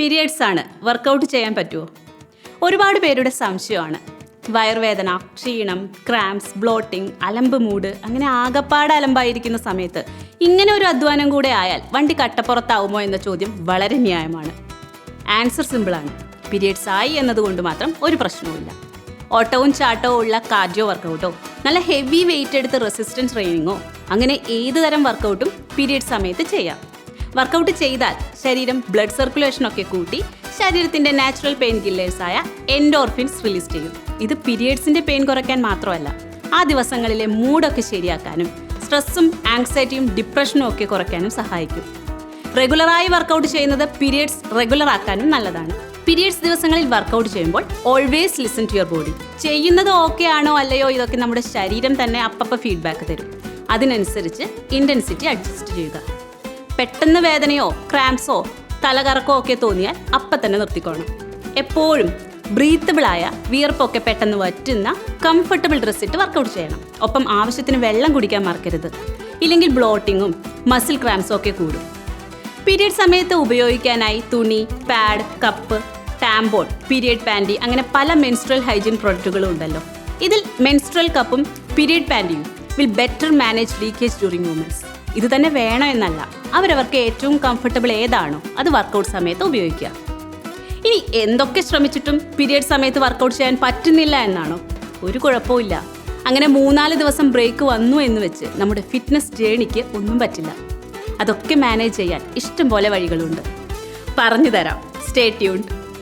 Periods ആണ് workout ചെയ്യാൻ പറ്റുമോ ഒരുപാട് പേരുടെ സംശയമാണ്. വയറുവേദന ക്ഷീണം ക്രാംസ് ബ്ലോട്ടിംഗ് അലമ്പ് മൂട് അങ്ങനെ ആകപ്പാട് അലമ്പായിരിക്കുന്ന സമയത്ത് ഇങ്ങനെ ഒരു അധ്വാനം കൂടെ ആയാൽ വണ്ടി കട്ടപ്പുറത്താവുമോ എന്ന ചോദ്യം വളരെ ന്യായമാണ്. ആൻസർ സിമ്പിളാണ്. പീരിയഡ്സ് ആയി എന്നതുകൊണ്ട് മാത്രം ഒരു പ്രശ്നവുമില്ല. ഓട്ടവും ചാട്ടവും ഉള്ള കാർഡിയോ വർക്കൗട്ടോ നല്ല ഹെവി വെയിറ്റ് എടുത്ത് റെസിസ്റ്റൻസ് ട്രെയിനിങ്ങോ അങ്ങനെ ഏത് തരം വർക്കൗട്ടും പീരിയഡ് സമയത്ത് ചെയ്യാം. വർക്കൗട്ട് ചെയ്താൽ ശരീരം ബ്ലഡ് സർക്കുലേഷൻ ഒക്കെ കൂട്ടി ശരീരത്തിന്റെ നാച്ചുറൽ പെയിൻ കില്ലേഴ്സായ എൻഡോർഫിൻസ് റിലീസ് ചെയ്യും. ഇത് പീരിയഡ്സിന്റെ പെയിൻ കുറയ്ക്കാൻ മാത്രമല്ല ആ ദിവസങ്ങളിലെ മൂഡൊക്കെ ശരിയാക്കാനും സ്ട്രെസ്സും ആങ്സൈറ്റിയും ഡിപ്രഷനും ഒക്കെ കുറയ്ക്കാനും സഹായിക്കും. റെഗുലറായി വർക്കൗട്ട് ചെയ്യുന്നത് പീരിയഡ്സ് റെഗുലർ ആക്കാനും നല്ലതാണ്. പീരിയഡ്സ് ദിവസങ്ങളിൽ വർക്കൗട്ട് ചെയ്യുമ്പോൾ always listen to your body ചെയ്യുന്നത് ഓക്കെ ആണോ അല്ലയോ ഇതൊക്കെ നമ്മുടെ ശരീരം തന്നെ അപ്പപ്പോൾ ഫീഡ്ബാക്ക് തരും. അതിനനുസരിച്ച് ഇന്റൻസിറ്റി അഡ്ജസ്റ്റ് ചെയ്യുക. പെട്ടെന്ന് വേദനയോ ക്രാംസോ തലകറക്കോ ഒക്കെ തോന്നിയാൽ അപ്പം തന്നെ നിർത്തിക്കോണം എപ്പോഴും ബ്രീത്തബിളായ വിയർപ്പൊക്കെ പെട്ടെന്ന് വറ്റുന്ന കംഫർട്ടബിൾ ഡ്രസ്സ് ഇട്ട് വർക്കൗട്ട് ചെയ്യണം. ഒപ്പം ആവശ്യത്തിന് വെള്ളം കുടിക്കാൻ മറക്കരുത്. ഇല്ലെങ്കിൽ ബ്ലോട്ടിങ്ങും മസിൽ ക്രാംസും ഒക്കെ കൂടും. പീരിയഡ് സമയത്ത് ഉപയോഗിക്കാനായി തുണി pad cup tampon period panty അങ്ങനെ പല മെൻസ്ട്രൽ ഹൈജീൻ പ്രൊഡക്റ്റുകളും ഉണ്ടല്ലോ. ഇതിൽ മെൻസ്ട്രൽ കപ്പും period പാന്റിയും will better manage leakage during moments ഇത് തന്നെ വേണം എന്നല്ല. അവരവർക്ക് ഏറ്റവും കംഫർട്ടബിൾ ഏതാണോ അത് വർക്കൗട്ട് സമയത്ത് ഉപയോഗിക്കുക. ഇനി എന്തൊക്കെ ശ്രമിച്ചിട്ടും പീരിയഡ് സമയത്ത് വർക്കൗട്ട് ചെയ്യാൻ പറ്റുന്നില്ല എന്നാണോ? ഒരു കുഴപ്പമില്ല അങ്ങനെ മൂന്നാൽ ദിവസം ബ്രേക്ക് വന്നു എന്ന് വെച്ച് നമ്മുടെ ഫിറ്റ്നസ് ജേണിക്ക് ഒന്നും പറ്റില്ല. അതൊക്കെ മാനേജ് ചെയ്യാൻ ഇഷ്ടം പോലെ വഴികളുണ്ട്. പറഞ്ഞു തരാം സ്റ്റേ ട്യൂൺഡ്